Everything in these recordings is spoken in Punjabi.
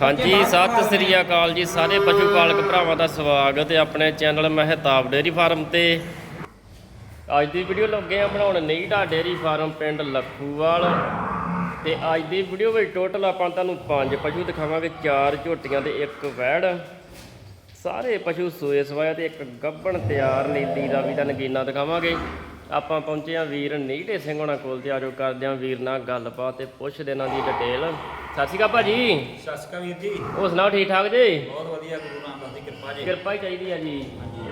ਹਾਂਜੀ ਸਤਿ ਸ੍ਰੀ ਅਕਾਲ ਜੀ ਸਾਰੇ ਪਸ਼ੂ ਪਾਲਕ ਭਰਾਵਾਂ ਦਾ ਸਵਾਗਤ ਹੈ ਆਪਣੇ ਚੈਨਲ ਮਹਿਤਾਬ ਡੇਅਰੀ ਫਾਰਮ ਤੇ। ਅੱਜ ਦੀ ਵੀਡੀਓ ਲੱਗੇ ਆ ਬਣਾਉਣ ਨੀਡਾ ਡੇਅਰੀ ਫਾਰਮ ਪਿੰਡ ਲੱਖੂਵਾਲ। ਤੇ ਅੱਜ ਦੀ ਵੀਡੀਓ ਵਿੱਚ ਟੋਟਲ ਆਪਾਂ ਤੁਹਾਨੂੰ ਪੰਜ ਪਸ਼ੂ ਦਿਖਾਵਾਂਗੇ ਚਾਰ ਝੋਟੀਆਂ ਤੇ ਇੱਕ ਵੈੜ। ਸਾਰੇ ਪਸ਼ੂ ਸੂਏ ਸਵਾਇਆ ਤੇ ਇੱਕ ਗੱਬਣ ਤਿਆਰ ਨੀਲੀ ਦਾ ਵੀ ਤਾਂ ਨਗੀਨਾ ਦਿਖਾਵਾਂਗੇ। ਆਪਾਂ ਪਹੁੰਚੇ ਆ ਵੀਰ ਨੀਡੇ ਸਿੰਘ ਹੋਣਾ ਕੋਲ ਤੇ ਆਜੋ ਕਰਦੇ ਆ ਵੀਰ ਨਾਲ ਗੱਲਬਾਤ ਤੇ ਪੁੱਛਦੇ ਇਹਨਾਂ ਦੀ ਡਿਟੇਲ ਸਤਿ ਸ਼੍ਰੀ ਅਕਾਲ ਭਾਜੀ। ਸਤਿ ਸ਼੍ਰੀ ਅਕਾਲ ਵੀਰ ਜੀ। ਹੋਰ ਸੁਣਾਓ ਠੀਕ ਠਾਕ ਜੀ? ਬਹੁਤ ਵਧੀਆ ਗੁਰੂ ਨਾਨਕ ਦੀ ਕਿਰਪਾ ਜੀ। ਕਿਰਪਾ ਹੀ ਚਾਹੀਦੀ ਆ ਜੀ।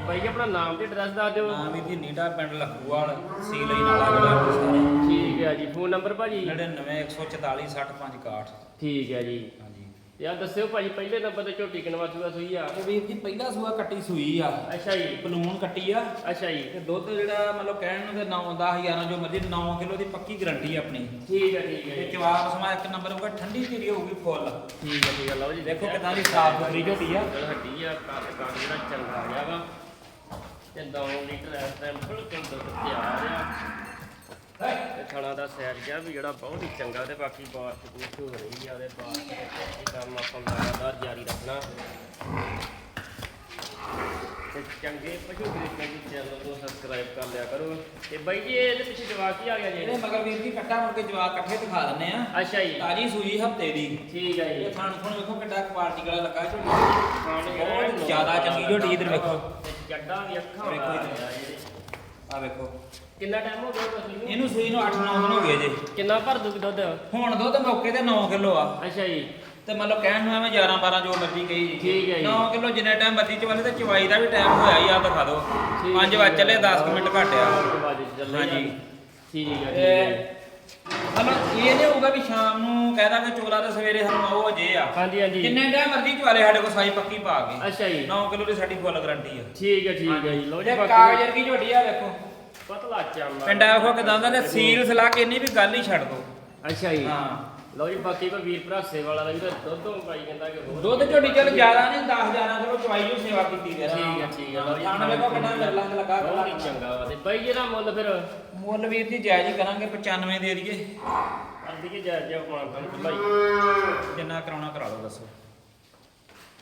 ਭਾਈ ਜੀ ਆਪਣਾ ਨਾਮ ਤੇ ਐਡਰੈਸ ਦੱਸ ਦਿਓ। ਨਾਮ ਵੀਰ ਜੀ ਨੀਟਾ ਪਿੰਡ ਲਖੂਵਾਲ ਸੀ ਲਈ ਨਾਲਾ ਅੰਮ੍ਰਿਤਸਰ। ਠੀਕ ਹੈ ਜੀ ਫੋਨ ਨੰਬਰ ਭਾਜੀ? 99 144 65 ਠੀਕ ਹੈ ਜੀ। ਹਾਂਜੀ। ਆ ਦੱਸਿਓ ਭਾਜੀ ਪਹਿਲੇ ਨੰਬਰ ਤੇ ਝੋਟੀ ਕਿਨਵਾ ਸੂਆ ਸੂਈ ਆ? ਵੀਰ ਜੀ ਪਹਿਲਾ ਸੂਆ ਕੱਟੀ ਸੂਈ ਆ। ਅੱਛਾ ਜੀ। ਪਲੂਣ ਕੱਟੀ ਆ। ਅੱਛਾ ਜੀ। ਤੇ ਦੁੱਧ ਜਿਹੜਾ ਮਤਲਬ ਕਹਿਣ ਨੂੰ ਤੇ 9 10 11 ਜੋ ਮਰਜ਼ੀ 9 ਕਿਲੋ ਦੀ ਪੱਕੀ ਗਰੰਟੀ ਆਪਣੀ। ਠੀਕ ਹੈ ਠੀਕ ਹੈ ਤੇ। ਜਵਾਬ ਸਮਾ ਇੱਕ ਨੰਬਰ ਹੋਊਗਾ ਠੰਡੀ ਧੀਰੀ ਹੋਊਗੀ ਫੁੱਲ। ਠੀਕ ਹੈ ਠੀਕ ਹੈ ਲਓ ਜੀ ਦੇਖੋ ਕਿੰਨਾ ਦੀ ਸਾਫ਼ ਸੁਥਰੀ ਝੋਟੀ ਆ। ਹੱਡੀ ਆ ਕੱਦ ਕੱਦ ਜਿਹੜਾ ਚੰਗਾ ਆ ਵਾ। ਤੇ 9 ਲੀਟਰ ਇਸ ਟਾਈਮ ਬਿਲਕੁਲ ਦੁੱਧ ਤਿਆਰ ਆ। ਤੇ ਖਾਣਾ ਦਾ ਸੈਰ ਗਿਆ ਵੀ ਜਿਹੜਾ ਬਹੁਤ ਹੀ ਚੰਗਾ ਤੇ ਬਾਕੀ ਬਾਤ ਪੂਛ ਹੋ ਰਹੀ ਆ ਉਹਦੇ ਬਾਅਦ ਇਹ ਕੰਮ ਆਪਾਂ ਲਗਾਤਾਰ ਜਾਰੀ ਰੱਖਣਾ। ਤੇ ਚੰਗੇ ਪਸ਼ੂ ਖਰੀਦਣ ਦੀ ਚੈਨਲ ਨੂੰ ਸਬਸਕ੍ਰਾਈਬ ਕਰ ਲਿਆ ਕਰੋ। ਤੇ ਬਾਈ ਜੀ ਇਹਦੇ ਪਿੱਛੇ ਜਵਾਬ ਕੀ ਆ ਗਿਆ ਜੀ? ਇਹਦੇ ਮਗਰ ਵੀਰ ਜੀ ਕੱਟਾ ਮੁੜ ਕੇ ਜਵਾਬ ਇਕੱਠੇ ਦਿਖਾ ਦਿੰਨੇ ਆ। ਅੱਛਾ ਜੀ। ਤਾਜੀ ਸੂਈ ਹਫ਼ਤੇ ਦੀ। ਠੀਕ ਹੈ ਜੀ। ਇਹ ਥਣ ਥਣ ਵੇਖੋ ਕਿੱਡਾ ਕੁਆਲਿਟੀ ਵਾਲਾ ਲੱਗਾ ਝੋਟੀ ਬਹੁਤ ਜ਼ਿਆਦਾ ਚੰਗੀ ਝੋਟੀ ਇੱਧਰ ਵੇਖੋ। ਤੇ ਜੱਡਾ ਵੀ ਅੱਖਾਂ ਵੇਖੋ। ਆ ਵੇਖੋ। ਕਿੰਨਾ ਟਾਈਮ ਹੋ ਗਿਆ ਤੁਸੀਂ ਨੂੰ? ਇਹਨੂੰ ਸੂਈ ਨੂੰ 8-9 ਦਿਨ ਹੋ ਗਏ ਜੇ। ਕਿੰਨਾ ਭਰ ਦੂਗੀ ਦੁੱਧ? ਹੁਣ ਦੁੱਧ ਮੌਕੇ ਤੇ 9 ਕਿਲੋ ਆ। ਅੱਛਾ ਜੀ। ਤੇ ਮਤਲਬ ਕਹਿਣ ਨੂੰ ਐਵੇਂ 11 12 ਜੋ ਮਰਜ਼ੀ ਕਹੀ ਜੀ। ਠੀਕ ਹੈ ਜੀ। 9 ਕਿਲੋ ਜਿੰਨੇ ਟਾਈਮ ਮਰਜ਼ੀ ਚਵਾਲੇ ਤੇ ਚਵਾਈ ਦਾ ਵੀ ਟਾਈਮ ਹੋਇਆ ਹੀ ਆ ਦਿਖਾ ਦਿਓ। ਠੀਕ 5 ਵਜੇ ਚੱਲੇ 10 ਮਿੰਟ ਘੱਟ ਆ। ਹਾਂਜੀ। ਠੀਕ ਹੈ ਠੀਕ ਹੈ। ਮਤਲਬ ਇਹ ਨਹੀਂ ਹੋਊਗਾ ਵੀ ਸ਼ਾਮ ਨੂੰ ਕਹਿ ਦਾਂਗੇ ਚੋਲਾ ਤੇ ਸਵੇਰੇ ਸਾਨੂੰ ਆਓ ਜੇ ਆ। ਹਾਂਜੀ ਹਾਂਜੀ। ਜਿੰਨੇ ਟਾਈਮ ਮਰਜ਼ੀ ਚਵਾਲੇ ਸਾਡੇ ਕੋਲ ਸਾਈ ਪੱਕੀ ਪਾ ਕੇ। ਅੱਛਾ ਜੀ। 9 ਕਿਲੋ ਦੀ ਸਾਡੀ ਫੁੱਲ ਗਰੰਟੀ ਆ। ਠੀਕ ਹੈ ਠੀਕ ਹੈ ਜੀ। ਲੋ ਜੀ ਇਹ ਬਾਕੀ ਕਾਗਜ਼ ਵਰਗੀ ਝੋਟੀ ਆ ਵੇਖੋ। ਪਤਲਾ ਚਾਮਾ ਪਿੰਡਾ ਵੇਖੋ ਕਿਦਾਂ ਦਾ ਤੇ ਸੀਲ ਸਲਾ ਕੇ ਇੰਨੀ ਵੀ ਗੱਲ ਹੀ ਛੱਡ ਦੋ। ਅੱਛਾ ਜੀ। ਹਾਂ। ਲੋ ਜੀ ਬਾਕੀ ਕੋਈ ਵੀਰ ਭਰਾ ਸੇਵਾ ਵਾਲਾ ਵੀ ਤਾਂ ਦੁੱਧੋਂ ਪਾਈ ਕਹਿੰਦਾ ਕਿ ਹੋਰ ਦੁੱਧ ਝੋਟੀ ਚੱਲ ਜ਼ਿਆਦਾ ਨਹੀਂ 10 11 ਕਿਲੋ ਚਵਾਈ ਨੂੰ ਸੇਵਾ ਕੀਤੀ ਦੇ ਠੀਕ ਹੈ ਠੀਕ ਹੈ ਲੋ ਜੀ ਖਾਣ ਵੇਖੋ ਕਿੰਨਾ ਤੇ ਲੱਗਾ ਬਹੁਤ ਹੀ ਚੰਗਾ ਵਾ ਤੇ ਬਾਈ ਜੀ ਦਾ ਮੁੱਲ ਫਿਰ? ਮੁੱਲ ਵੀਰ ਜੀ ਜਾਇਜ਼ ਹੀ ਕਰਾਂਗੇ 95 ਦੇ ਦਈਏ। ਕਰਦੀ ਕਿ ਜਾ ਜਾ ਪਾਣ ਤਾਂ ਭਾਈ ਜਿੰਨਾ ਕਰਾਉਣਾ ਕਰਾ ਲਓ ਦੱਸੋ।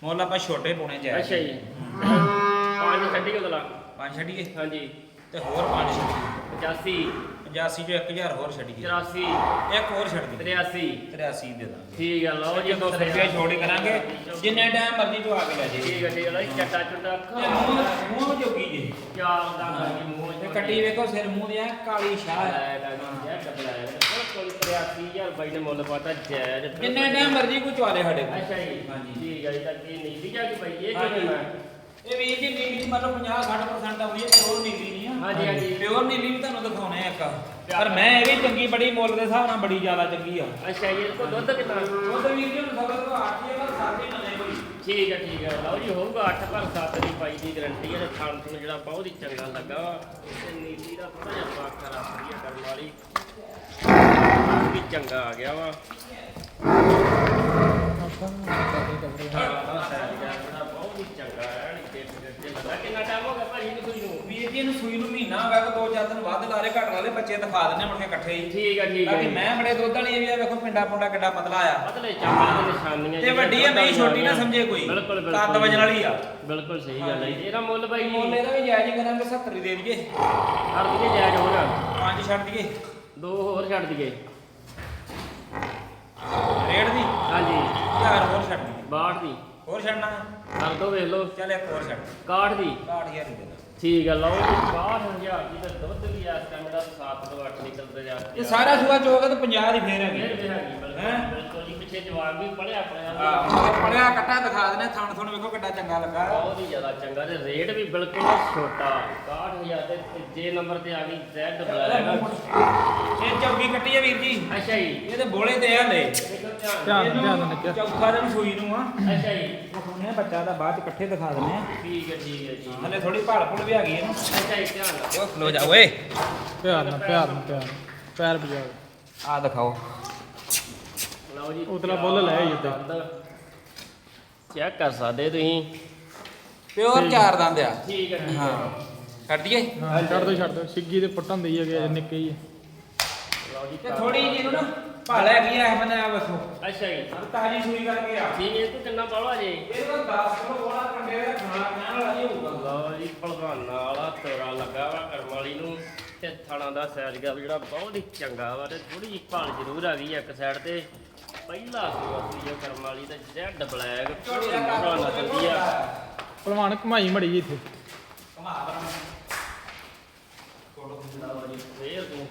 ਮੁੱਲ ਆਪਾਂ ਛੋਟੇ ਪਾਉਣੇ ਜਾਇਜ਼। ਅੱਛਾ ਜੀ। ਪੰਜ ਛੱਡੀ ਉਹਦਾ ਪੰਜ ਛੱਡੀਏ? ਹਾਂਜੀ। ਤੇ ਹੋਰ ਪੰਜ ਛੱਡੀਏ। 85 85 ਚੋਂ 1000 ਹੋਰ ਛੱਡੀਏ 84 ਇੱਕ ਹੋਰ ਛੱਡ ਦਈਏ 83 83 ਦੇ ਦਾਂਗੇ। ਠੀਕ ਹੈ ਲਓ ਜੀ ਜੇ 200 ਰੁਪਏ ਛੋੜ ਹੀ ਕਰਾਂਗੇ। ਜਿੰਨੇ ਟਾਈਮ ਮਰਜ਼ੀ ਤੋਂ ਆ ਕੇ ਲੈ ਜੇ ਠੀਕ ਹੈ ਠੀਕ ਹੈ ਲਓ ਜੀ ਚੱਟਾ ਚੁੱਟਾ ਮੂੰਹ ਮੂੰਹ ਜੋਗੀ ਜੇ। ਚਾਰ ਦਾ ਕਰਕੇ ਮੂੰਹ ਤੇ ਕੱਟੀ ਵੇਖੋ ਸਿਰ ਮੂੰਹ ਦੀ ਕਾਲੀ ਸ਼ਾਹ ਹੈ ਬਾਈ ਨੇ ਮੁੱਲ ਪਾਤਾ ਜਾਇਜ਼। ਜਿੰਨੇ ਟਾਈਮ ਮਰਜ਼ੀ ਕੋਈ ਚਵਾਲੇ ਸਾਡੇ ਕੋਲ। ਅੱਛਾ ਜੀ ਹਾਂਜੀ। ਠੀਕ ਹੈ ਜੀ ਤਾਂ ਕੀ ਨੀਲੀ ਜਾ ਕੇ ਬਾਈ ਇਹ ਮੈਂ? ਇਹ ਵੀਰ ਜੀ ਨੀਲੀ ਮਤਲਬ 50 60% ਆਉਂਦੀ ਹੈ ਪਿਓਰ ਨੀਲੀ ਨਹੀਂ ਆ। ਹਾਂਜੀ, ਹਾਂਜੀ। ਪਿਓਰ ਨੀਲੀ ਵੀ ਤੁਹਾਨੂੰ ਦਿਖਾਉਣੇ ਆ ਇੱਕ। ਪਰ ਮੈਂ ਇਹ ਵੀ ਚੰਗੀ ਬੜੀ ਮੁੱਲ ਦੇ ਹਿਸਾਬ ਨਾਲ ਬੜੀ ਜ਼ਿਆਦਾ ਚੰਗੀ ਆ। ਅੱਛਾ ਜੀ ਕੋ ਦੁੱਧ ਕਿੰਨਾ? ਤਾਂ ਵੀਰ ਜੀ ਹੁਣ ਸਬਰ ਤੋਂ ਆਠ ਹੀ ਪਰ ਸਾਡੀ ਮੰਨੇ ਕੋਈ ਠੀਕ ਹੈ ਠੀਕ ਹੈ ਲਓ ਜੀ ਹੋਊਗਾ 8 ਪਰ 7 ਦੀ ਪਾਈ ਦੀ ਗਰੰਟੀ ਹੈ ਤੇ ਖਾਣ ਤੋਂ ਜਿਹੜਾ ਬਹੁਤ ਹੀ ਚੰਗਾ ਲੱਗਾ। ਤੇ ਨੀਲੀ ਦਾ ਥੋੜਾ ਜਿਹਾ ਪਾਖਾ ਰੱਖ ਰਹੀ ਹੈ ਕਰਨ ਵਾਲੀ। ਵੀ ਚੰਗਾ ਆ ਗਿਆ ਵਾ। ਹਾਂ ਸੈਰ ਗਿਆ ਜਿਹੜਾ ਬਹੁਤ ਹੀ ਚੰਗਾ ਹੈ ਲੱਗਾ ਕਿੰਨਾ ਟਾਈਮ ਹੋ ਗਿਆ ਭਾਜੀ ਨੂੰ ਤੁਸੀਂ ਨੂੰ? ਵੀਰ ਜੀ ਇਹਨੂੰ ਸੂਈ ਨੂੰ ਮਹੀਨਾ ਹੋ ਗਿਆ ਕਿ ਦੋ ਚਾਰ ਦਿਨ ਵੱਧ ਲਾਰੇ ਘੱਟ ਲਾਰੇ ਬੱਚੇ ਦਿਖਾ ਦਿੰਨੇ ਮੁੜ ਕੇ ਇਕੱਠੇ ਹੀ। ਠੀਕ ਹੈ ਠੀਕ ਹੈ ਬਾਕੀ ਮੈਂ ਬੜੇ ਦੁੱਧ ਵਾਲੀ ਵੀ ਆ ਵੇਖੋ ਪਿੰਡਾ ਪੁੰਡਾ ਕਿੱਡਾ ਪਤਲਾ ਆ। ਮਤਲਬ ਚਾਂਬਾ ਦੇ ਨਿਸ਼ਾਨੀਆਂ ਤੇ ਵੱਡੀ ਆ ਬਈ ਛੋਟੀ ਨਾ ਸਮਝੇ ਕੋਈ। ਬਿਲਕੁਲ ਬਿਲਕੁਲ ਕੱਦ ਵਜਣ ਵਾਲੀ ਆ। ਬਿਲਕੁਲ ਸਹੀ ਗੱਲ ਹੈ। ਇਹਦਾ ਮੁੱਲ ਬਾਈ ਮੁੱਲ ਇਹਦਾ ਵੀ ਜਾਇਜ਼ ਹੀ ਕਰਾਂਗੇ 70 ਹੀ ਦੇ ਦਈਏ। ਹਰ ਦਈਏ ਜਾਇਜ਼ ਹੋਣਾ ਪੰਜ ਛੱਡ ਦਈਏ। ਦੋ ਹੋਰ ਛੱਡ ਦਈਏ। ਰੇਟ ਦੀ? ਹਾਂਜੀ। ਹਜ਼ਾਰ ਹੋਰ ਛੱਡ ਦਈਏ। 62 ਦੀ। ਹੋਰ ਛੱਡਣਾ? ਕਰ ਦੋ ਵੇਖ ਲਓ। ਚੱਲ ਇੱਕ ਹੋਰ ਛੱਡ। 61 ਦੀ? 60000 ਹੀ ਦੇ ਦਾਂ ਠੀਕ ਹੈ ਲਓ ਜੀ 62000 ਦੀ ਤੇ ਦੁੱਧ ਵੀ ਇਸ ਟਾਈਮ ਦਾ 7 ਤੋਂ 8 ਲੀਟਰ ਦੇ ਜਾ ਇਹ ਸਾਰਾ ਸੂਆ ਚੋਗਾ ਤਾਂ 50 ਦੀ ਫੇਰ ਹੈਗੀ। ਹੈਂ? ਬਿਲਕੁਲ ਜੀ ਪਿੱਛੇ ਜਵਾਬ ਵੀ ਪੜਿਆ ਆਪਣੇ ਨਾਲ ਆਹ ਪੜਿਆ ਕੱਟਾ ਦਿਖਾ ਦਨੇ ਥਣ ਥਣ ਵੇਖੋ ਕਿੱਡਾ ਚੰਗਾ ਲੱਗਾ। ਬਹੁਤ ਹੀ ਜ਼ਿਆਦਾ ਚੰਗਾ ਤੇ ਰੇਟ ਵੀ ਬਿਲਕੁਲ ਛੋਟਾ। 61000 ਤੇ ਤੀਜੇ ਨੰਬਰ ਤੇ ਆ ਗਈ ਜ਼ੈਡ ਬਲੈਕ ਇਹ ਚੌਗੀ ਕੱਟੀ ਆ ਵੀਰ ਜੀ। ਅੱਛਾ ਜੀ। ਇਹ ਤੇ ਬੋਲੇ ਤੇ ਆ ਲੈ। ਧਿਆਨ ਧਿਆਨ ਧਿਆਨ ਚੌਥਾ ਦਿਨ ਸੂਈ ਨੂੰ ਆ। ਅੱਛਾ ਜੀ। ਉਹਨੇ ਬੱਚਾ ਦਾ ਬਾਅਦ ਚ ਇਕੱਠੇ ਦਿਖਾ ਦਿੰਨੇ ਆ। ਠੀਕ ਹੈ ਠੀਕ ਹੈ ਜੀ ਹਲੇ ਥੋੜੀ ਭਾਲ ਭੁਲ ਵੀ ਆ ਗਈ ਇਹਨੂੰ। ਅੱਛਾ ਜੀ ਧਿਆਨ ਰੱਖੋ। ਓਏ ਖਲੋ ਜਾ ਓਏ। ਪਿਆਰ ਨਾਲ ਪਿਆਰ ਨਾਲ ਪਿਆਰ ਨਾਲ। ਪੈਰ ਵਜਾ ਆ ਦਿਖਾਓ। ਲਓ ਜੀ ਉਤਲਾ ਬੁੱਲ ਲੈ ਆਈ ਉੱਤੇ। ਚੈੱਕ ਕਰ ਸਕਦੇ ਤੁਸੀਂ। ਪਿਓਰ ਚਾਰ ਦੰਦ ਆ। ਠੀਕ ਹੈ ਠੀਕ ਹੈ। ਹਾਂ। ਕੱਢ ਦਈਏ? ਹਾਂ ਛੱਡ ਦੋ ਛੱਡ ਦੋ। ਸਿੱਗੀ ਦੇ ਪੱਟਾਂ ਦੇਈ ਹੈਗੇ ਨਿੱਕੇ ਹੀ ਆ। ਲਓ ਜੀ ਤੇ ਥੋੜੀ ਜਿਹੀ ਨੂੰ ਨਾ ਭਾਲ ਹੈਗੀ ਆ ਇਹ ਬੰਨੇ ਆ ਵੇਖੋ। ਅੱਛਾ ਜੀ। ਤਾਜੀ ਸੂਈ ਕਰਕੇ ਆ। ਠੀਕ ਹੈ ਤੂੰ ਕਿੰਨਾ ਬਾਲਾ ਜੀ? ਇਹ ਤਾਂ 10 ਕਿਲੋ ਬੋਲਾ ਕੰਡੇ ਦਾ ਖਾਣਾ ਕਹਿਣ ਵਾਲਾ ਨਹੀਂ ਹੋਊਗਾ। ਲਓ ਜੀ ਭਲਵਾਨਾਂ ਵਾਲਾ ਤੋਰਾ ਲੱਗਾ ਵਾ ਕਰਮ ਵਾਲੀ ਨੂੰ। ਤੇ ਥਣਾ ਦਾ ਸਾਈਜ਼ ਗਾ ਜਿਹੜਾ ਬਹੁਤ ਹੀ ਚੰਗਾ ਵਾ ਤੇ ਥੋੜੀ ਜਿਹੀ ਭਾਲ ਜ਼ਰੂਰ ਆ ਗਈ ਇੱਕ ਸਾਈਡ ਤੇ। ਪਹਿਲਾ ਸੂਆ ਸੂਈ ਆ ਕਰਮ ਵਾਲੀ ਬਲੈਕ ਦਾ ਦੀ ਆ। ਭਲਵਾਨ ਘਮਾਈ ਮੜੀ ਜੀ ਇੱਥੇ ਕਮਾ ਬਰਾਂ ਲਓ ਜੀ ਫੇਰ ਤੁਸੀਂ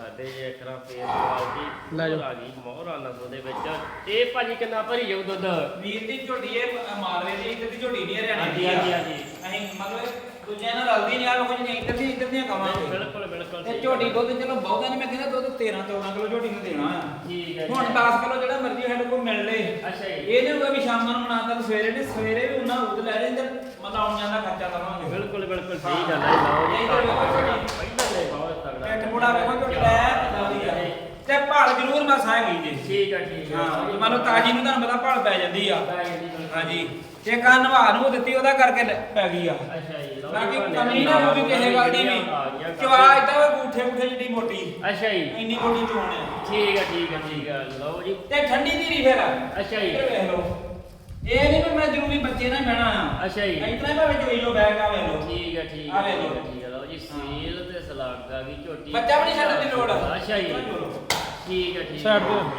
ਸਕਦੇ ਜੇ ਇੱਕ ਰਾਂ ਫੇਰ ਲੈ ਜਾਓ। ਆ ਗਈ ਮੋਹਰਾ ਨਸਲ ਦੇ ਵਿੱਚ ਇਹ ਭਾਜੀ ਕਿੰਨਾ ਭਰੀ ਜਾਊ ਦੁੱਧ ਵੀਰ ਦੀ ਝੋਟੀ ਇਹ ਮਾਲਵੇ ਦੀ ਇੱਧਰ ਦੀ ਝੋਟੀ ਨਹੀਂ ਹਰਿਆਣੇ ਹਾਂਜੀ ਦੀ ਆ। ਹਾਂਜੀ ਹਾਂਜੀ ਅਸੀਂ ਮਤਲਬ ਦੂਜਿਆਂ ਨਾਲ ਰਲਦੀ ਨਹੀਂ ਆ ਲੋਕ ਜਿਹੜੀਆਂ ਇੱਧਰ ਦੀ ਇੱਧਰ ਦੀਆਂ ਕਵਾਂਗੇ ਬਿਲਕੁਲ ਬਿਲਕੁਲ ਤੇ ਝੋਟੀ। ਦੁੱਧ ਚਲੋ ਬਹੁਤਾ ਨਹੀਂ ਮੈਂ ਕਹਿੰਦਾ ਦੁੱਧ 13 14 ਕਿਲੋ ਝੋਟੀ ਨੂੰ ਦੇਣਾ ਆ ਠੀਕ ਹੈ। ਹੁਣ 10 ਕਿਲੋ ਜਿਹੜਾ ਮਰਜ਼ੀ ਸਾਡੇ ਕੋਲ ਮਿਲ ਲੇ ਅੱਛਾ ਜੀ ਇਹ ਨਹੀਂ ਹੋਊਗਾ ਵੀ ਸ਼ਾਮਾਂ ਨੂੰ ਨਾ ਤਾਂ ਸਵੇਰੇ ਨੇ ਸਵੇਰੇ ਵੀ ਉਹਨਾਂ ਉਦ ਲੈ ਲੈਂਦੇ ਮਤਲਬ ਆਉਣ ਜਾਣ ਦਾ ਖਰਚਾ ਕਰਾਂਗੇ ਬਿਲਕੁਲ ਬਿਲਕੁਲ ਸਹੀ ਗੱਲ ਹੈ ਲਓ ਜੀ ਇਹ ਇੱਧਰ ਵੇਖੋ ਝੋਟੀ। ਤਗੜਾ ਵੇਖੋ ਆ ਤੇ ਭਾਲ ਜ਼ਰੂਰ ਜੀ। ਠੀਕ ਹੈ ਠੀਕ ਹੈ। ਹਾਂ ਮੰਨ ਲਓ ਤਾਜੀ ਨੂੰ ਤੁਹਾਨੂੰ ਪਤਾ ਭਾਲ ਪੈ ਜਾਂਦੀ ਆ। ਹਾਂਜੀ। ਤੇ ਕੰਨ ਨਵਾ ਨੂੰ ਦਿੱਤੀ ਉਹਦਾ ਕਰਕੇ ਲੈ- ਪੈ ਗਈ ਆ। ਅੱਛਾ ਜੀ ਲਓ ਬਾਕੀ ਜੀ, ਕਮੀ ਨਾ ਹੋਊਗੀ ਕਿਸੇ ਗੱਲ ਦੀ ਵੀ। ਆ ਗਿਆ ਚਵਾ ਇਦਾਂ ਗੂਠੇ ਗੂਠੇ ਜਿੱਡੀ ਮੋਟੀ। ਅੱਛਾ ਜੀ। ਇੰਨੀ ਮੋਟੀ ਚੋਣ ਆ। ਠੀਕ ਹੈ ਠੀਕ ਹੈ ਠੀਕ ਹੈ ਲਓ ਜੀ। ਤੇ ਠੰਡੀ ਧੀਰੀ ਫੇਰ। ਅੱਛਾ ਜੀ। ਇੱਧਰ ਵੇਖ ਲਓ। ਇਹ ਨਹੀਂ ਵੀ ਮੈਂ ਜ਼ਰੂਰੀ ਬੱਚੇ ਨਾਲ ਬਹਿਣਾ ਆ। ਅੱਛਾ ਜੀ। ਇਤਨਾ ਭਾਵੇਂ ਚੋਈ ਲੋ ਬੈਗ ਆ ਵੇਖ ਲਓ। ਠੀਕ ਹੈ ਠੀਕ ਆ ਵੇਖ ਲਓ। ਆ ਗਈ ਝੋਟੀ। ਬੱਚਾ ਵੀ ਨਹੀਂ ਛੱਡਣ ਦੀ ਲੋੜ। ਅੱਛਾ ਜੀ। ਇੱਧਰ ਜੋੜੋ। ਠੀਕ ਹੈ ਠੀਕ Side ਹੈ। ਤੇ। ਲਓ ਜੀ,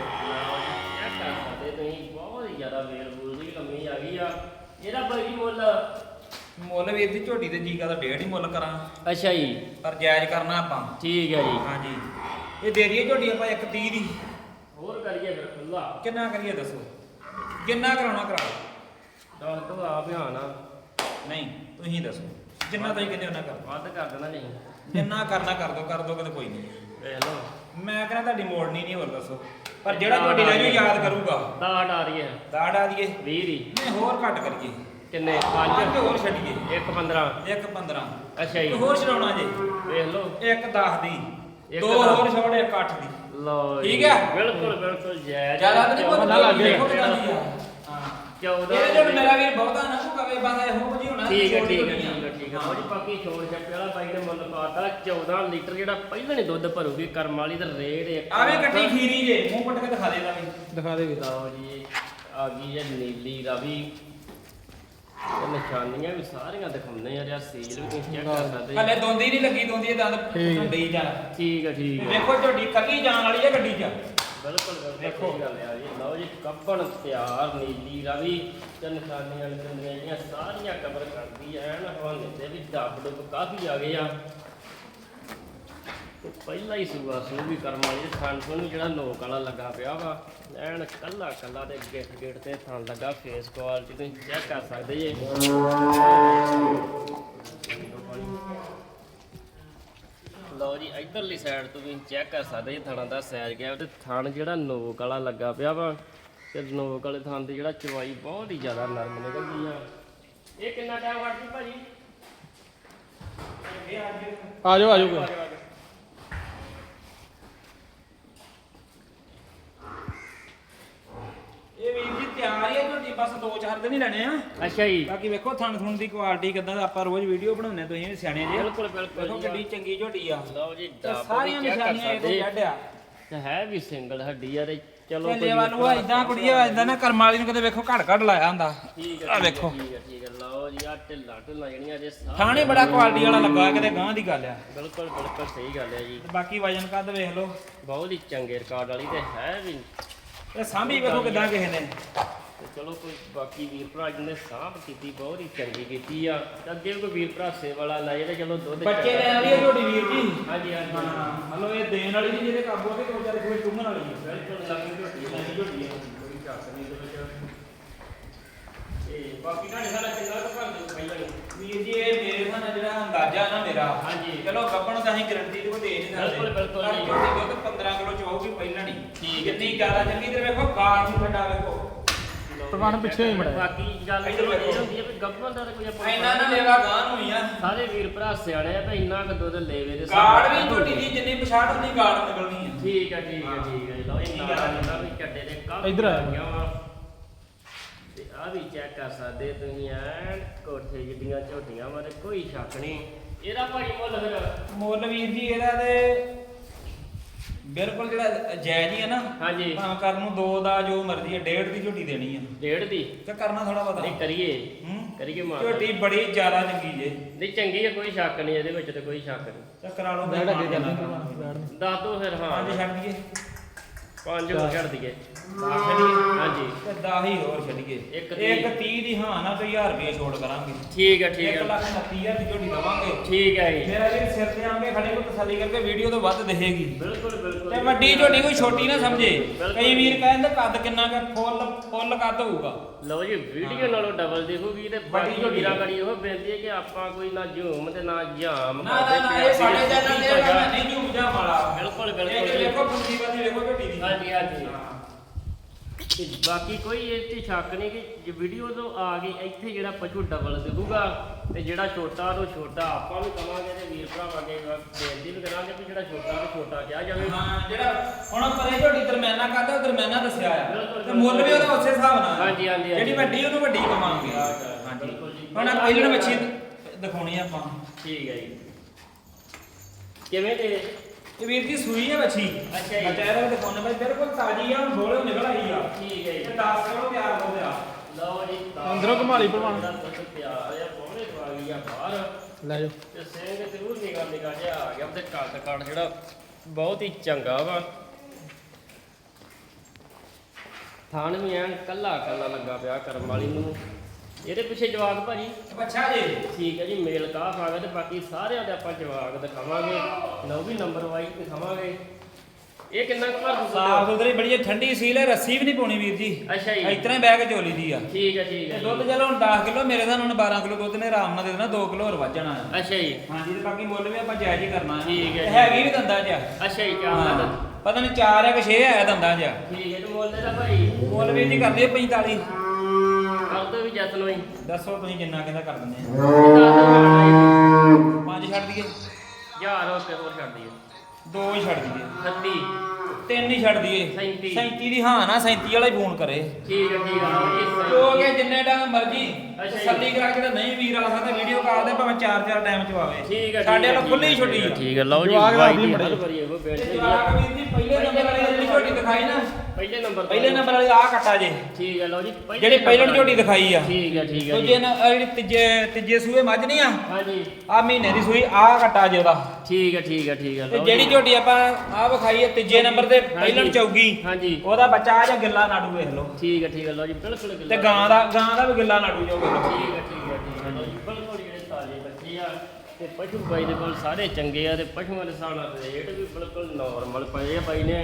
ਚੈੱਕ ਕਰ ਸਕਦੇ ਤੁਸੀਂ ਬਹੁਤ ਹੀ ਜ਼ਿਆਦਾ ਵੇਲ ਬੂਲ ਦੀ ਲੰਮੀ ਆ ਗਈ ਆ। ਇਹਦਾ ਬਈ ਮੁੱਲ। ਮੁੱਲ ਵੀਰ ਦੀ ਝੋਟੀ ਤੇ ਜੀ ਦਾ ਡੇਢ ਹੀ ਮੁੱਲ ਕਰਾਂ। ਅੱਛਾ ਜੀ। ਪਰ ਜਾਇਜ਼ ਕਰਨਾ ਆਪਾਂ। ਠੀਕ ਹੈ ਜੀ। ਹਾਂਜੀ। ਇਹ ਦੇ ਦਈਏ ਝੋਟੀ ਆਪਾਂ 130 ਦੀ। ਹੋਰ ਕਰੀਏ ਫਿਰ ਖੁੱਲਾ ਕਿੰਨਾ ਕਰੀਏ ਦੱਸੋ? ਜਿੰਨਾ ਕਰਾਉਣਾ ਕਰਾ ਦੱਸ ਦੋ ਆ ਆ ਨਹੀਂ ਤੁਸੀਂ ਦੱਸੋ। ਜਿੰਨਾ ਤੁਸੀਂ ਕਹਿੰਦੇ ਉਹਨਾਂ ਕਰ ਵੱਧ ਕਰ ਦੇਣਾ ਨਹੀਂ। ਜਿੰਨਾ ਕਰਨਾ ਕਰ ਦੋ ਕਰ ਦੋ ਕਿਤੇ ਕੋਈ ਨਹੀਂ। ਵੇਖ ਲਓ। ਮੈਂ ਕਹਿੰਦਾ ਤੁਹਾਡੀ ਮੋੜਨੀ ਨਹੀਂ ਹੋਰ ਦੱਸੋ। ਪਰ ਜਿਹੜਾ ਝੋਟੀ ਲੈ ਜਾਓ ਯਾਦ ਕਰੂਗਾ। ਦਾੜ ਆ ਰਹੀ ਹੈ। ਦਾੜ ਆ ਦੀਏ 20 ਦੀ। ਨਹੀਂ ਹੋਰ ਘੱਟ ਕਰੀਏ। ਕਿੰਨੇ? ਪੰਜ। 5 ਹੋਰ ਛੱਡੀਏ। 1 15 ਇੱਕ 15 ਅੱਛਾ ਜੀ। ਹੋਰ ਛਡਾਉਣਾ ਜੇ। ਵੇਖ ਲਓ। ਇੱਕ 10 ਦੀ। ਦੋ। ਹੋਰ ਛੋੜ ਇੱਕ 8 ਦੀ। ਲਓ ਠੀਕ ਜੀ, ਹੈ? ਬਿਲਕੁਲ ਬਿਲਕੁਲ। ਜੈ ਜ਼ਿਆਦਾ ਨਹੀਂ ਪਤਾ ਲੱਗੇ। ਕਿਦਾਂ ਹਾਂ। 14 ਇਹ ਜਿਹੜਾ ਮੇਰਾ ਵੀਰ ਬਹੁਤਾ ਨਾ ਕਵੇ ਬਸ ਇਹੋ ਜਿਹੀ ਹੋਣਾ ਠੀਕ ਹੈ ਠੀਕ ਹੈ। ਹੋਣੀ ਆ। ਠੀਕ ਹੈ ਠੀਕ ਹੈ ਉਹ ਜੀ ਬਾਕੀ ਛੋੜ ਛੱਪੇ ਵਾਲਾ ਬਾਈ ਨੇ ਮੁੱਲ ਪਾਤਾ 14 ਲੀਟਰ ਜਿਹੜਾ ਪਹਿਲਾਂ ਨਹੀਂ ਦੁੱਧ ਭਰੂਗੀ ਕਰਮ ਵਾਲੀ ਦਾ ਰੇਟ ਇੱਕ ਆਵੇ ਕੱਟੀ ਖੀਰੀ ਜੇ ਮੂੰਹ ਪੱਟ ਕੇ ਦਿਖਾ ਦੇ ਦਾ ਵੀ ਦਿਖਾ ਦੇ ਵੀਰ ਲਓ ਜੀ ਆ ਗਈ ਹੈ ਨੀਲੀ ਰਾਵੀ। ਇਹ ਨਿਸ਼ਾਨੀਆਂ ਵੀ ਸਾਰੀਆਂ ਦਿਖਾਉਂਦੇ ਆ ਜਾਂ ਸੀਲ ਵੀ ਤੁਸੀਂ ਚੈੱਕ ਕਰ ਸਕਦੇ ਹਲੇ ਦੋਂਦੀ ਨਹੀਂ ਲੱਗੀ ਦੋਂਦੀ ਇਹ ਦੰਦ ਠੀਕ। ਢੰਡੀ ਜਾ। ਠੀਕ ਹੈ ਠੀਕ ਹੈ ਵੇਖੋ ਝੋਟੀ ਕੱਲੀ ਜਾਣ ਵਾਲੀ ਹੈ ਗੱਡੀ 'ਚ। ਬਿਲਕੁਲ ਬਿਲਕੁਲ ਗੱਲ ਹੈ ਜੀ। ਲਓ ਜੀ ਕੱਪਣ ਤਿਆਰ, ਨੀਲੀ ਰਾਵੀ ਤੇ ਨਿਸ਼ਾਨੀਆਂ ਨਿਸ਼ਾਨੀਆਂ ਜਿਹੜੀਆਂ ਸਾਰੀਆਂ ਕਵਰ ਕਰਦੀ ਐਨ ਹਵਾਲੇ ਤੇ ਵੀ ਡੱਬ ਡੁੱਬ ਕਾਫੀ ਆ ਗਏ ਆ। ਤੇ ਪਹਿਲਾ ਹੀ ਸੂਆ ਸੂ ਵੀ ਕਰਮ ਵਾਲੀ ਥਣ ਨੂੰ ਜਿਹੜਾ ਲੋਕ ਵਾਲਾ ਲੱਗਾ ਪਿਆ ਵਾ, ਐਨ ਕੱਲਾ ਕੱਲਾ ਤੇ ਗਿੱਟ ਗੇਟ ਤੇ ਥਣ ਲੱਗਾ ਫੇਸ ਕੁਆਲਿਟੀ ਤੁਸੀਂ ਚੈੱਕ ਕਰ ਸਕਦੇ ਜੇ। ਲਓ ਜੀ, ਇਧਰਲੀ ਸਾਈਡ ਤੋਂ ਵੀ ਚੈੱਕ ਕਰ ਸਕਦੇ ਜੀ ਥਣਾਂ ਦਾ ਸਾਈਜ਼ ਗਿਆ। ਤੇ ਥਣ ਜਿਹੜਾ ਨੋਕ ਵਾਲਾ ਲੱਗਾ ਪਿਆ ਵਾ, ਤੇ ਨੋਕ ਵਾਲੇ ਥਣ ਦੀ ਜਿਹੜਾ ਚਵਾਈ ਬਹੁਤ ਹੀ ਜ਼ਿਆਦਾ ਨਰਮ ਨਿਕਲਦੀ ਆ। ਇਹ ਕਿੰਨਾ ਟਾਈਮ ਕੱਢਦੀ ਭਾਜੀ? ਆ ਜਾਓ ਆ ਜਾਓ ਕੋਈ। ਇਹ ਵੀਰ ਜੀ ਤਿਆਰ ਹੀ ਹੈ ਝੋਟੀ ਬਸ 2-4 ਦਿਨ ਹੀ ਲੈਣੇ ਆ। ਅੱਛਾ ਜੀ। ਬਾਕੀ ਵੇਖੋ ਥਣ ਥੁਣ ਦੀ ਕੁਆਲਿਟੀ ਕਿਦਾਂ ਦਾ ਆਪਾਂ ਰੋਜ਼ ਵੀਡੀਓ ਬਣਾਉਂਦੇ ਤੁਸੀਂ ਵੀ ਸਿਆਣੇ ਜੇ। ਬਿਲਕੁਲ ਬਿਲਕੁਲ ਵੇਖੋ ਜੀ। ਕਿੱਡੀ ਚੰਗੀ ਝੋਟੀ ਆ। ਲਓ ਜੀ ਤੇ ਡੱਬ ਸਾਰੀਆਂ check ਕਰ ਨਿਸ਼ਾਨੀਆਂ ਇਹ ਸਕਦੇ। ਜੱਡ ਆ। ਤੇ ਹੈ ਵੀ ਸਿੰਗਲ ਹੱਡੀ ਆ ਤੇ ਚਲੋ ਚੱਲੇ ਵਾਲੂ ਆ ਇਦਾਂ ਕੁੜੀਏ ਇਦਾਂ ਨਾ ਕਰਮ ਵਾਲੀ ਨੂੰ ਕਦੇ ਵੇਖੋ ਘੜ ਘੜ ਲਾਇਆ ਹੁੰਦਾ। ਠੀਕ ਆ ਹੈ, ਵੇਖੋ। ਠੀਕ ਹੈ ਠੀਕ ਹੈ ਲਓ ਜੀ ਆ ਢਿੱਲਾ ਢਿੱਲਾ ਜਿਹੜੀਆਂ ਜੇ ਸਾਰੀਆਂ- ਥਾਣੇ ਬੜਾ ਕੁਆਲਿਟੀ ਵਾਲਾ ਲੱਗਾ ਕਿਤੇ ਗਾਂ ਦੀ ਗੱਲ ਆ। ਬਿਲਕੁਲ ਬਿਲਕੁਲ ਸਹੀ ਗੱਲ ਹੈ ਜੀ। ਤੇ ਬਾਕੀ ਵਜਨ ਕੱਦ ਵੇਖ ਲਓ। ਬਹੁਤ ਹੀ ਚੰਗੇ ਰਿਕਾਰਡ ਵਾਲੀ ਤੇ ਹੈ ਵੀ। ਇਹ ਸਾਂਭੀ ਵੇਖੋ ਕਿਦਾਂ ਕਿਸੇ ਨੇ। ਤੇ ਚਲੋ ਕੋਈ ਬਾਕੀ ਵੀਰ ਭਰਾ ਜਿਹਨੇ ਸਾਂਭ ਕੀਤੀ ਬਹੁਤ ਹੀ ਚੰਗੀ ਕੀਤੀ ਆ। ਤੇ ਅੱਗੇ ਕੋਈ ਵੀਰ ਭਰਾ ਸੇ ਵਾਲਾ ਲਾਏ ਤੇ ਚਲੋ ਦੁੱਧ ਬੱਚੇ ਲੈ ਆਉਂਦੀ ਝੋਟੀ ਵੀਰ ਜੀ। ਹਾਂਜੀ ਹਾਂਜੀ। ਹਾਂ ਮਤਲਬ ਇਹ ਦੇਣ ਵਾਲੀ ਨਹੀਂ ਜਿਹਦੇ ਕਾਬੂ ਆ ਕੇ ਦੋ ਚਾਰ ਕੋਈ ਟੁੰਗਣ ਵਾਲੀ ਆ। ਬਿਲਕੁਲ ਲੱਗੀ ਝੋਟੀ ਹੈ ਨਵੀਂ ਝੋਟੀ ਆ। ਕੋਈ ਚੱਕ ਨਹੀਂ ਦੇ ਵਿੱਚ। ਤੇ ਬਾਕੀ ਤੁਹਾਡੇ ਸਾਡਾ ਕਿੰਨਾ ਕੁ ਭਰ ਜੀ ਇਹ ਮੇਰੇ ਨਾਲ ਜਿਹੜਾ ਅੰਦਾਜ਼ਾ ਨਾ ਮੇਰਾ ਹਾਂਜੀ। ਚਲੋ ਗੱਪਣ ਤਾਂ ਅਸੀਂ ਗਰੰਟੀ ਤੇ ਕੋਈ ਦੇ ਨਹੀਂ ਸਕਦੇ ਬਿਲਕੁਲ, ਬਿਲਕੁਲ ਪਰ। ਝੋਟੀ ਦੁੱਧ 15 ਕਿਲੋ ਚਵਾਉਗੀ ਪਹਿਲਾਂ ਨਹੀਂ ਠੀਕ ਹੈ। ਜਿੰਨੀ ਜ਼ਿਆਦਾ ਚੱਲੀ ਤੇ ਵੇਖੋ ਗਾਲ ਨੂੰ ਠੰਡਾ ਵੇਖੋ ਪ੍ਰਮਾਣ ਪਿੱਛੇ ਹੀ ਮੁੜਿਆ। ਬਾਕੀ ਗੱਲ ਇੱਧਰ ਚਲੋ ਇਹ। ਹੁੰਦੀ ਹੈ ਵੀ ਗੱਭਣ ਦਾ ਤਾਂ ਕੋਈ ਆਪਾਂ ਇੰਨਾ ਨਾ ਲੈਵਾ ਗਾਂ ਨੂੰ ਹੀ ਆ ਸਾਰੇ ਵੀਰ ਭਰਾ ਸਿਆਣੇ ਆ ਤੇ ਇੰਨਾ ਕੁ ਦੁੱਧ ਲੈਵੇ ਦੇ ਗਾੜ ਵੀ ਝੋਟੀ ਦੀ ਜਿੰਨੀ ਪਛਾੜ ਉਨੀ ਗਾੜ ਨਿਕਲਣੀ ਆ ਠੀਕ ਹੈ ਠੀਕ ਹੈ ਠੀਕ ਹੈ ਜੀ। ਲਓ। ਜਿੰਦਾ ਵੀ ਚੱਡੇ ਦੇ ਕਾਫੀ ਇੱਧਰ ਆ। ਗਈਆਂ ਵਾ ਆ ਵੀ ਚੈੱਕ ਕਰ ਸਕਦੇ ਤੁਸੀਂ ਐਨ ਕੋਠੇ ਜਿੱਡੀਆਂ ਝੋਟੀਆਂ ਤੇ ਕੋਈ ਸ਼ੱਕ ਨਹੀਂ। ਇਹਦਾ ਭਾਈ ਮੁੱਲ ਫਿਰ? ਮੁੱਲ ਵੀਰ ਜੀ ਇਹਦਾ ਤੇ ਬਿਲਕੁਲ ਜਿਹੜਾ ਜਾਇਜ਼ ਹੀ ਹੈ ਨਾ। ਹਾਂਜੀ। ਭਾਵੇਂ ਕਰਨ ਨੂੰ ਦੋ ਦਾ ਜੋ ਮਰਜ਼ੀ ਹੈ ਡੇਢ ਦੀ ਝੋਟੀ ਦੇਣੀ ਆ। ਡੇਢ ਦੀ? ਤੇ ਕਰਨਾ ਥੋੜਾ ਬਹੁਤਾ। ਨਹੀਂ ਕਰੀਏ। ਹੂੰ। ਕਰੀਏ ਮਾਰ। ਝੋਟੀ ਬੜੀ ਜ਼ਿਆਦਾ ਚੰਗੀ ਜੇ। ਨਹੀਂ ਚੰਗੀ ਹੈ ਕੋਈ ਸ਼ੱਕ ਨਹੀਂ ਇਹਦੇ ਵਿੱਚ ਤੇ ਕੋਈ ਸ਼ੱਕ ਨਹੀਂ। ਤੇ ਕਰਾ ਲਓ ਬੈਠ ਨੂੰ। ਦੱਸ ਦੋ ਫਿਰ ਹਾਂ। ਪੰਜ ਛੱਡ ਦਈਏ। ਪੰਜ ਹੋ ਛੱਡ ਦਈਏ। ਹਾਂਜੀ। ਤੇ 10 ਹੀ ਹੋਰ ਛੱਡੀਏ। ਇੱਕ ਇੱਕ ਤੀਹ। 30 ਦੀ ਹਾਂ ਨਾ ਤੇ 1000 ਰੁਪਏ ਛੋੜ ਕਰਾਂਗੇ। ਠੀਕ ਹੈ ਠੀਕ 1 ਹੈ ਲੱਖ 29000 ਦੀ ਝੋਟੀ ਦਵਾਂਗੇ। ਠੀਕ ਹੈ ਜੀ। ਮੇਰਾ ਜੀ ਸਿਰ ਤੇ ਆਂਗੇ ਖੜੇ ਕੋ ਤਸੱਲੀ ਕਰਕੇ ਵੀਡੀਓ ਤੋਂ ਵੱਧ ਦਿਖੇਗੀ। ਬਿਲਕੁਲ ਬਿਲਕੁਲ। ਤੇ ਵੱਡੀ ਝੋਟੀ ਕੋਈ ਛੋਟੀ ਨਾ ਸਮਝੇ। ਕਈ ਵੀਰ ਕਹਿੰਦੇ ਕੱਦ ਕਿੰਨਾ ਕਿ ਫੁੱਲ ਫੁੱਲ ਕੱਦ ਹੋਊਗਾ। ਲਓ ਜੀ ਵੀਡੀਓ ਨਾਲੋਂ ਡਬਲ ਦੇਖੋਗੀ ਤੇ ਵੱਡੀ ਝੋਟੀ। ਵੀਰਾਂ ਕਰੀ ਉਹ ਬੇਨਤੀ ਹੈ ਕਿ ਆਪਾਂ ਕੋਈ ਨਾ ਝੂਮ ਤੇ ਨਾ ਜਾਮ ਨਾ ਨਾ ਇਹ ਸਾਡੇ ਚੈਨਲ ਤੇ ਨਹੀਂ ਝੂਮ ਜਾ ਮਾਲਾ ਬਿਲਕੁਲ ਬਿਲਕੁਲ। ਜੀ। ਵੇਖੋ ਫੁੱਟੀ ਵੇਖੋ ਝੋਟੀ। ਦੀ ਹਾਂਜੀ ਹਾਂਜੀ ਹਾਂ। ਤੇ ਬਾਕੀ ਕੋਈ ਇਹ ਤੇ ਸ਼ੱਕ ਨਹੀਂ ਕਿ ਜੇ ਵੀਡੀਓ ਤੋਂ ਆ ਗਈ ਇੱਥੇ ਜਿਹੜਾ ਪਸ਼ੂ ਡਬਲ ਦਿਖੂਗਾ ਤੇ ਜਿਹੜਾ ਛੋਟਾ ਉਹ ਛੋਟਾ ਆਪਾਂ ਵੀ ਕਵਾਂਗੇ ਤੇ ਵੀਰ ਭਰਾਵਾਂਗੇ ਬੇਨਤੀ ਵੀ ਕਰਾਂਗੇ ਵੀ ਜਿਹੜਾ ਛੋਟਾ ਉਹ ਛੋਟਾ ਕਿਹਾ ਜਾਵੇ ਹਾਂ ਜਿਹੜਾ ਹੁਣ ਪਰੇ ਝੋਟੀ ਦਰਮਿਆਨਾ ਕਰਦਾ ਦਰਮਿਆਨਾ ਦੱਸਿਆ ਆ ਤੇ ਮੁੱਲ ਵੀ ਉਹਦਾ ਉਸੇ ਹਿਸਾਬ ਨਾਲ ਆ। ਹਾਂਜੀ, ਹਾਂਜੀ, ਜਿਹੜੀ। ਵੱਡੀ ਉਹਨੂੰ ਵੱਡੀ ਕਮਾਂਗੇ ਹਾਂਜੀ ਬਿਲਕੁਲ ਜੀ। ਹੁਣ ਪਹਿਲਣ ਮੱਛੀ ਦਿਖਾਉਣੀ ਆ ਆਪਾਂ ਠੀਕ ਹੈ ਜੀ ਕਿਵੇਂ ਤੇ ਇਹ ਵੀਰ ਦੀ ਸੂਈ ਹੈ ਮੱਛੀ? ਅੱਛਾ ਜੀ। ਬਚਾਰਾ ਦਿਖਾਉਣੇ ਬਾਈ ਬਿਲਕੁਲ ਤਾਜ਼ੀ ਆ ਹੁਣ ਢੋਲੇ ਨਿਕਲ ਆਈ ਆ। ਠੀਕ ਹੈ ਇਹ ਜੀ 10 ਕਿਲੋ ਤਿਆਰ ਹੋ ਗਿਆ। ਲਓ ਜੀ ਤਾਂ ਅੰਦਰੋਂ ਘੁਮਾ ਲਈ ਭਲਵਾਨ। ਜਿਹੜਾ ਦੁੱਧ ਪਿਆਰ ਆ ਪੌਣੇ ਤੋਂ ਆ ਗਈ ਆ ਬਾਹਰ। ਲੈ ਜਾਓ। ਤੇ ਸਿੰਘ ਜ਼ਰੂਰ ਨਿਗਾ ਨਿਗਾ ਜਿਹਾ ਆ ਗਿਆ ਤੇ ਕੱਦ ਕੱਦ ਜਿਹੜਾ ਬਹੁਤ ਹੀ ਚੰਗਾ ਵਾ। ਥਾਣ ਵੀ ਐਨ ਕੱਲਾ ਕੱਲਾ ਲੱਗਾ ਪਿਆ ਕਰਮ ਵਾਲੀ ਨੂੰ। ਇਹਦੇ ਪਿੱਛੇ ਜਵਾਬ ਭਾਜੀ। ਬੱਚਾ ਜੀ। ਠੀਕ ਹੈ ਜੀ ਮੇਲ ਕਾਫ ਆ ਗਿਆ ਤੇ ਬਾਕੀ ਸਾਰਿਆਂ ਦੇ ਆਪਾਂ ਜਵਾਬ ਦਿਖਾਵਾਂਗੇ। ਲਓ ਵੀ ਨੰਬਰ ਵਾਈਜ਼ ਦਿਖਾਵਾਂਗੇ। ਇਹ ਕਿੰਨਾ ਕੁ ਭਰ ਸਾਫ਼ ਸੁਥਰੀ ਬੜੀ ਹੈ, ਠੰਡੀ ਸੀਲ ਹੈ ਰੱਸੀ ਵੀ ਨਹੀਂ ਪਾਉਣੀ ਵੀਰ ਜੀ। ਅੱਛਾ ਜੀ। ਇਤਨਾ ਹੀ ਕੇ ਝੋਲੀ ਦੀ ਆ। ਠੀਕ ਹੈ ਠੀਕ ਹੈ। ਦੁੱਧ ਚਲੋ ਹੁਣ 10 ਕਿਲੋ ਮੇਰੇ ਤਾਂ ਹੁਣ 12 ਕਿਲੋ ਦੁੱਧ ਨੇ ਆਰਾਮ ਨਾਲ ਦੇ ਦੇਣਾ 2 ਕਿਲੋ ਹੋਰ ਵੱਧ ਜਾਣਾ। ਅੱਛਾ ਜੀ। ਹਾਂਜੀ ਤੇ ਬਾਕੀ ਮੁੱਲ ਵੀ ਆਪਾਂ ਜਾਇਜ਼ ਹੀ ਕਰਨਾ। ਆ ਠੀਕ ਹੈ। ਹੈਗੀ ਵੀ ਦੰਦਾਂ 'ਚ ਆ। ਅੱਛਾ ਜੀ ਕਿਆ ਹਾਂ। ਬਾਤ ਪਤਾ ਨਹੀਂ 4 ਹੈ ਕਿ 6 ਹੈ ਦੰਦਾਂ 'ਚ। ਆ। ਠੀਕ ਹੈ ਤੇ ਮੁੱਲ ਦਾ ਭਾਈ। ਮੁੱਲ ਵੀਰ ਜੀ ਕਰਦੇ 45 ਕਰ ਦੋ ਵੀ ਜਤਨ ਹੋਈ। ਦੱਸੋ ਤੁਸੀਂ ਜਿੰਨਾ ਕਹਿੰਦਾ ਕਰ ਦਿੰਦੇ ਆ। ਯਾਰ ਪੰਜ ਛੱਡ ਦਈਏ। ਹੋ ਕੇ ਹੋਰ ਛੱਡ ਦਈਏ। ਦੋ ਹੀ ਛੱਡ ਦਈਏ। 36 ਤਿੰਨ ਹੀ ਛੱਡ ਦਈਏ। 37 37 ਦੀ ਹਾਂ ਨਾ 37 ਵਾਲਾ ਹੀ ਫੋਨ ਕਰੇ। ਠੀਕ ਹੈ ਠੀਕ ਹੈ। ਲਓ ਜੀ ਕਿਉਂਕਿ ਜਿੰਨੇ ਟਾਈਮ ਮਰਜ਼ੀ ਅੱਛਾ ਜੀ। ਤਸੱਲੀ ਕਰਾ ਕੇ ਤਾਂ ਨਹੀਂ ਵੀਰ ਆ ਸਕਦਾ ਵੀਡੀਓ ਕਾਲ ਦੇ ਭਾਵੇਂ 4-4 ਟਾਈਮ ਚ ਆਵੇ। ਠੀਕ ਹੈ ਸਾਡੇ ਠੀਕ ਵੱਲੋਂ ਹੈ, ਖੁੱਲੀ ਛੁੱਟੀ ਆ। ਠੀਕ ਹੈ। ਲਓ ਜੀ ਜਵਾਕ ਦੀ ਬੜੀ। ਵਾਰੀ ਤੇ ਜਵਾਕ ਦੀ ਪਹਿਲੇ ਨੰਬਰ ਵਾਲੀ ਜਿਹੜੀ ਝੋਟੀ ਦਿਖਾਈ ਨਾ ਪਹਿਲੇ ਨੰਬਰ ਪਹਿਲੇ ਨੰਬਰ ਵਾਲੀ ਆ ਕੱਟਾ ਜੇ ਠੀਕ ਹੈ ਲਓ ਜੀ ਜਿਹੜੀ ਪਹਿਲਣ ਝੋਟੀ ਦਿਖਾਈ ਆ ਠੀਕ ਹੈ ਠੀਕ ਹੈ ਦੂਜੇ ਜੀ ਨਾ ਜਿਹੜੀ ਤੀਜੇ ਤੀਜੇ ਸੂਏ ਮੱਝ ਨਹੀਂ ਆ ਹਾਂਜੀ ਆ ਮਹੀਨੇ ਦੀ ਸੂਈ ਆ ਕੱਟਾ ਜੇ ਉਹਦਾ ਠੀਕ ਹੈ ਠੀਕ ਹੈ ਠੀਕ ਹੈ ਲਓ ਜਿਹੜੀ। ਝੋਟੀ ਆਪਾਂ ਆ ਵਿਖਾਈ ਹੈ ਤੀਜੇ ਨੰਬਰ ਤੇ ਪਹਿਲਣ ਚੌਗੀ ਹਾਂਜੀ ਉਹਦਾ ਬੱਚਾ ਆ ਜਾਂ ਗਿੱਲਾ ਨਾੜੂ ਵੇਖ ਲਓ ਠੀਕ ਹੈ ਠੀਕ ਹੈ ਲਓ ਜੀ ਬਿਲਕੁਲ ਤੇ ਗਾਂ ਦਾ ਗਾਂ ਦਾ ਵੀ ਗਿੱਲਾ ਨਾੜੂ ਜੋ ਠੀਕ ਹੈ ਠੀਕ ਹੈ ਠੀਕ ਹੈ ਲਓ ਜੀ ਬਿਲਕੁਲ ਜਿਹੜੇ ਤਾਜ਼ੇ ਬੱਚੇ ਆ ਤੇ ਪਸ਼ੂ ਬਾਈ ਦੇ ਕੋਲ ਸਾਰੇ ਚੰਗੇ ਆ ਤੇ ਪਸ਼ੂਆਂ ਦੇ ਹਿਸਾਬ ਨਾਲ ਰੇਟ ਵੀ ਬਿਲਕੁਲ ਨਾਰਮਲ ਪਏ ਆ ਬਾਈ ਨੇ